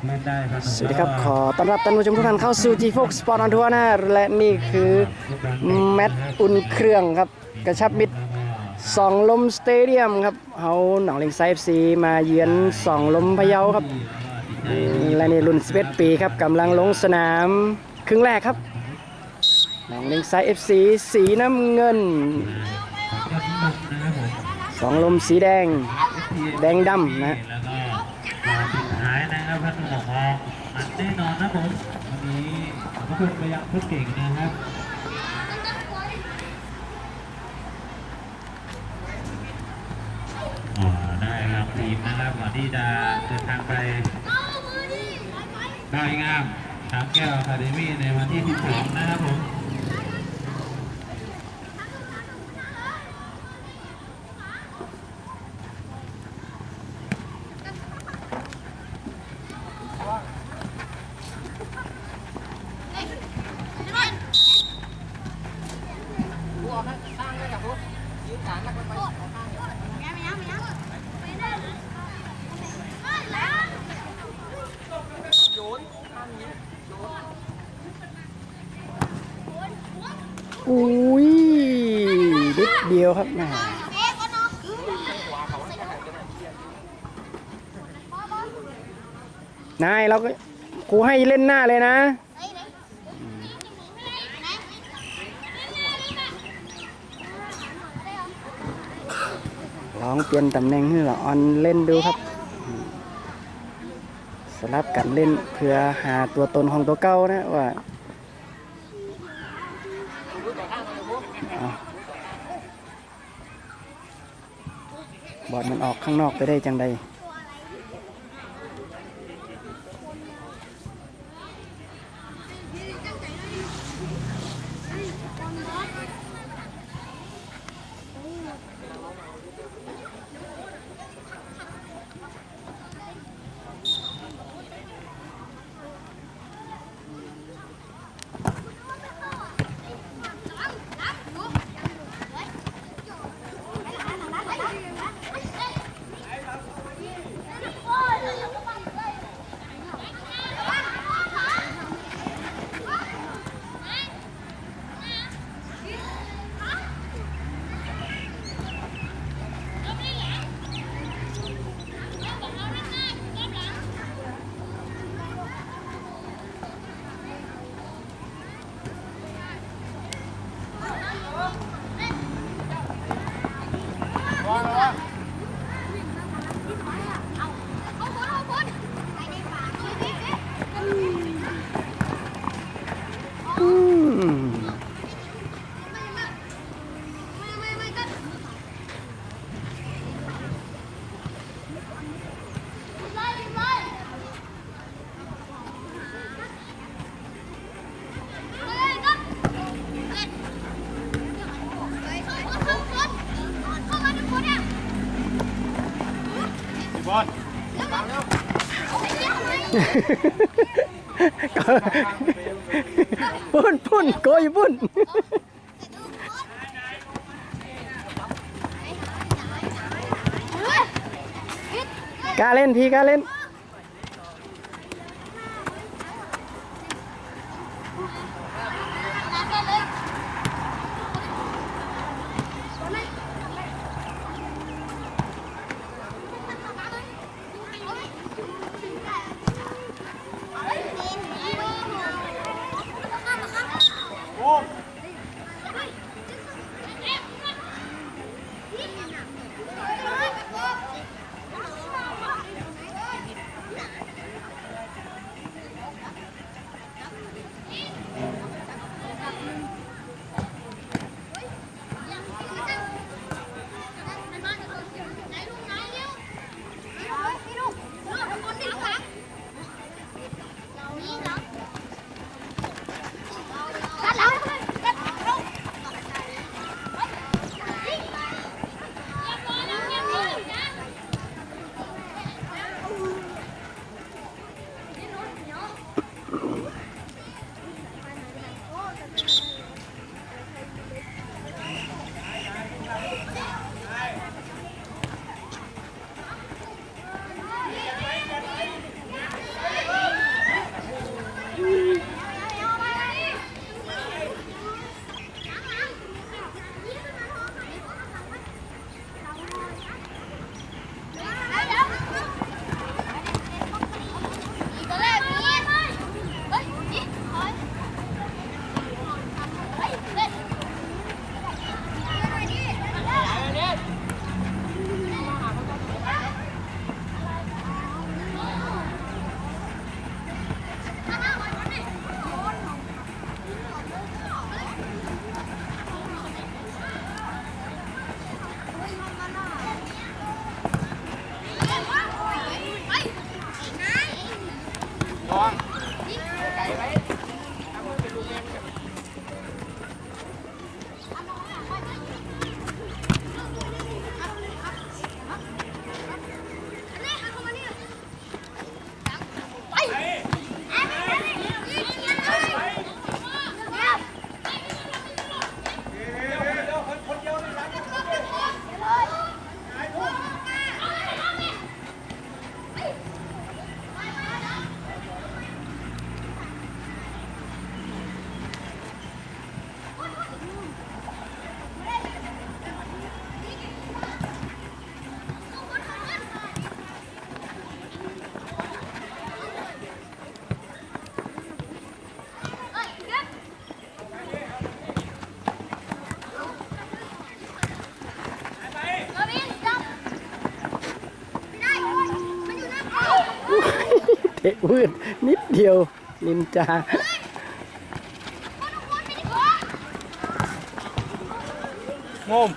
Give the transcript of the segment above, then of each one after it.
สวัสดีครับ ขอต้อนรับท่านผู้ชมทุกท่านเข้าสู่ G4 Sport on Tour นะและนี่คือแมตช์อุ่นเครื่องครับ กระชับมิตรสองลมสเตเดียมครับเฮาหนองเลงไซฟ์ซีมาเยือนสองลมพะเยาครับ และนี่รุ่น11ปีครับกำลังลงสนามครึ่งแรกครับหนองเลงไซเอฟซีสีน้ำเงินสองลมสีแดง แดงดำนะ แล้วก็มายนะครับท่านผู้ปกครองอันแน่นอนนะผมวันนี้ขอบคุณไปยังผู้เก่งนะครับได้ครับทีมนะครับก่อนที่จะเดินทางไปได้งามทางแก้วคาเดมี่ในวันที่ 12 นะครับผม อุ้ยนิดเดี ยวครับแม่นายเราก็ครูให้เล่นหน้าเลยนะ ลองเปลี่ยนตำแหน่งให้เราออนเล่นดูครับสลับกันเล่นเพื่อหาตัวตนของตัวเก้านะว่า บอดมันออกข้างนอกไปได้จังใด อื ปุ่นปุ่นโกยปุ่นกล้าเล่นพี่กล้าเล่น เตะวืดนิดเดียว นินจางม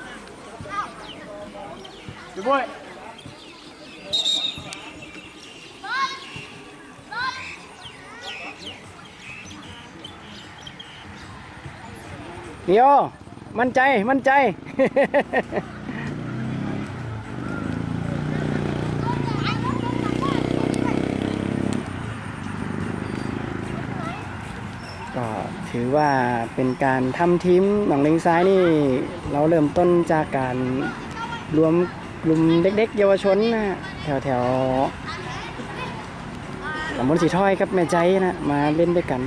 ดูบ้ยเดียว มั่นใจ มั่นใจ ก็ถือ ว่าเป็นการทำทีมหนองเลงซ้ายนี่ เราเริ่มต้นจากการรวมกลุ่มเด็กๆ เยาวชนนะแถวแถวตำบลสีถ้อยครับแม่ใจนะมาเล่นด้วยกัน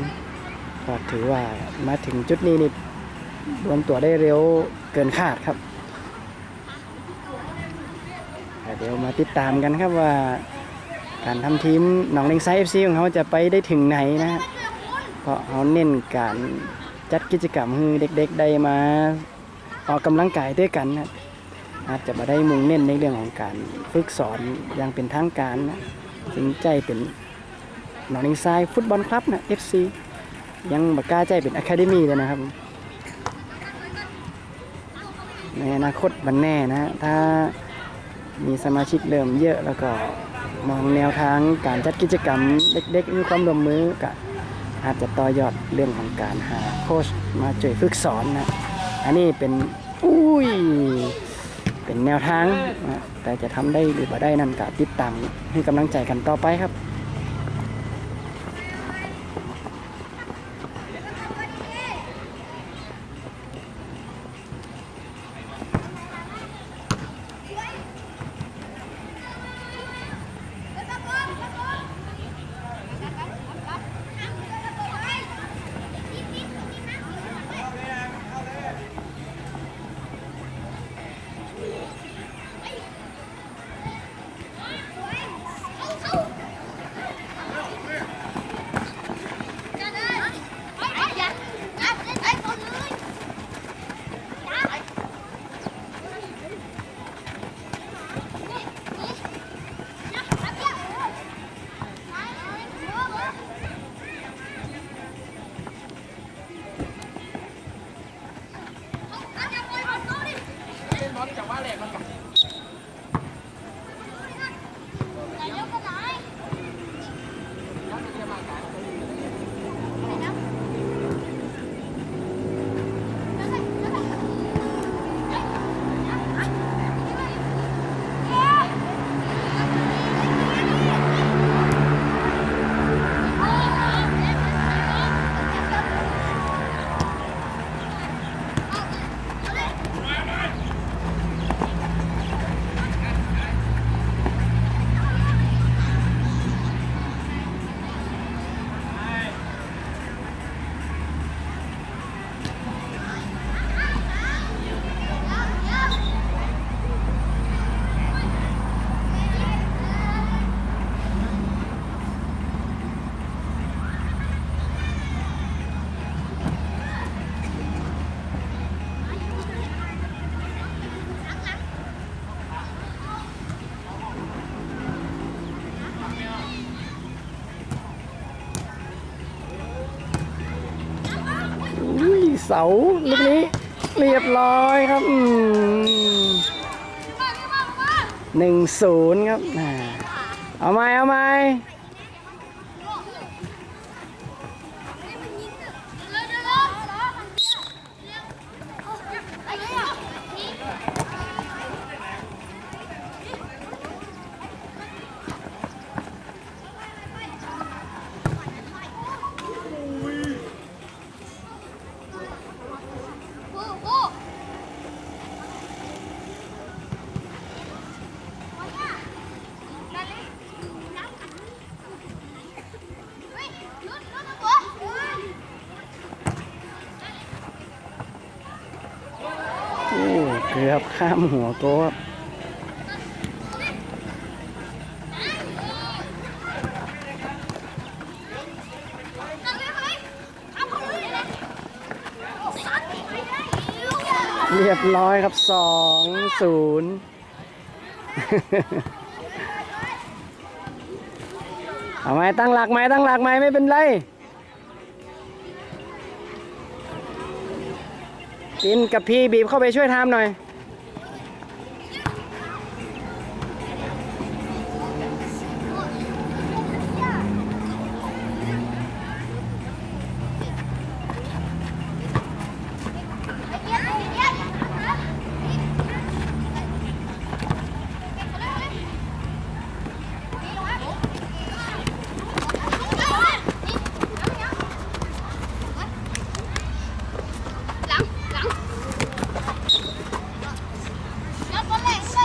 ก็ถือว่ามาถึงจุดนี้นี่รวมตัวได้เร็วเกินคาดครับ เดี๋ยวมาติดตามกันครับว่าการทำทีมหนองเลงไซเอฟซีของเขาจะไปได้ถึงไหนนะฮะ เพราะเขาเน้นการจัดกิจกรรมให้เด็กๆได้มาออกกำลังกายด้วยกันนะอาจจะมาได้มุ่งเน้นในเรื่องของการฝึกสอนอย่างเป็นทางการนะจึงใจเป็นหนองเลงไซฟุตบอลคลับนะ FC ยังบักกล้าใจเป็นอะคาเดมี่เลยนะครับ ในอนาคตมันแน่นะ ถ้ามีสมาชิกเริ่มเยอะแล้วก็มองแนวทางการจัดกิจกรรมเด็กๆมีความร่วมมือก็ อาจจะต่อยอดเรื่องของการหาโค้ชมาช่วยฝึกสอนนะ อันนี้เป็นอุ้ยเป็นแนวทางนะแต่จะทำได้หรือไม่ได้นั่นก็ติดตามให้กำลังใจกันต่อไปครับ เสาลูกนี้เรียบร้อยครับหนึ่งศูนย์ครับเอาไหมเอาไหม กือบข้ามหัวโกบเรียบร้อยครับสองศูนย์เอาไหมตั้งหลักไหมตั้งหลักไหมไม่เป็นไรกินกับพี่บีบเข้าไปช่วยทำหน่อย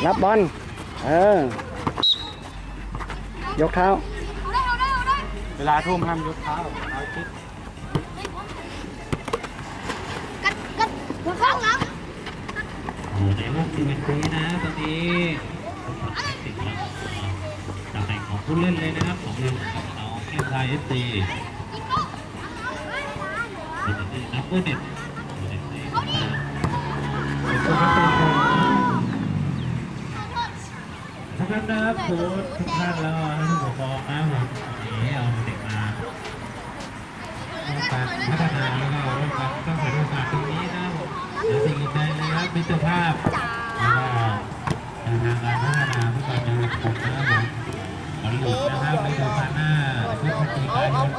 รับบอล เออ ยกเท้า เวลาทุ่มห้ามยกเท้าเอาชิดอยู่ในวงสิบเอ็ดปีนะตอนนี้ติดหลังตำแหน่งของผู้เล่นเลยนะครับของเรื่องของน้องเอ็มไทยเอฟซีเป็นนับเบอร์เน็ตทุกท่าน ครับโค้ชทุกท่านแล้วทุกผู้ปกครองนะผมวันนี้เอาเด็กมาร่วมกันพัฒนาแล้วก็ร่วมกันต้องไปดูการตรงนี้นะผมเดี๋ยวสิ่งอื่นใดเลยครับมิตรภาพแล้วก็ทางการพัฒนาเพื่อการเจริญกลุ่มนะครับผมบอลลูนนะครับในเดือนหน้าพฤศจิกายน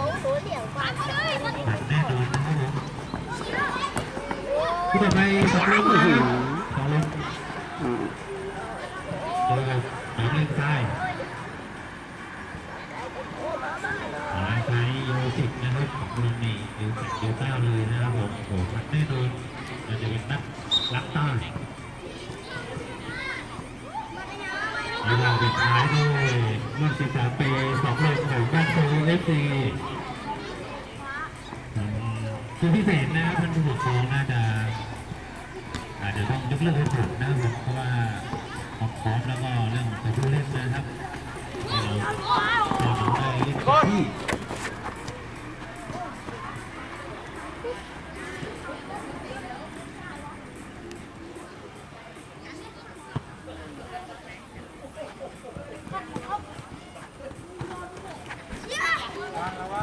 ผ่านแน่นอนนะครับผมผู้ต่อไปสองลงนะ อ้มันแน่นอนมันจะเป็นนักรักใต้เวลาปิดท้ายด้วยรุ่น13ปีสองเลงของบ้านโซเอฟซีคือพิเศษนะครับท่านผู้ปกครองน่าจะอาจจะต้องยกเลิกให้ผมนะครับเพราะว่าความพร้อมแล้วก็เรื่องของผู้เล่นนะครับเราเราได้เล่นที่ Vamos, vamos.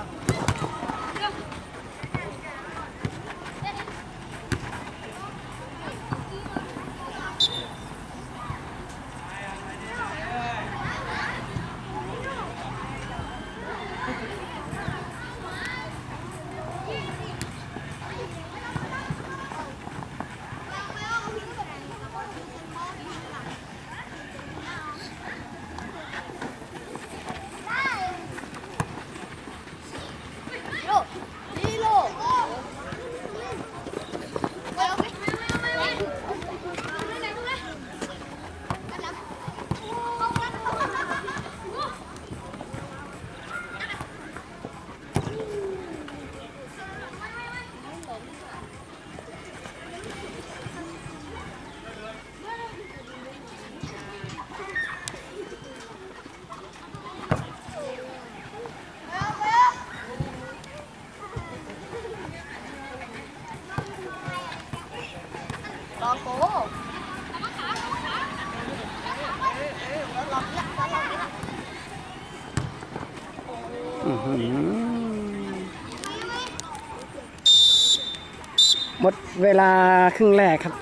เวลาครึ่งแรกครับ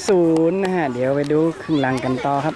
2-0นะฮะ เดี๋ยวไปดูครึ่งหลังกันต่อครับ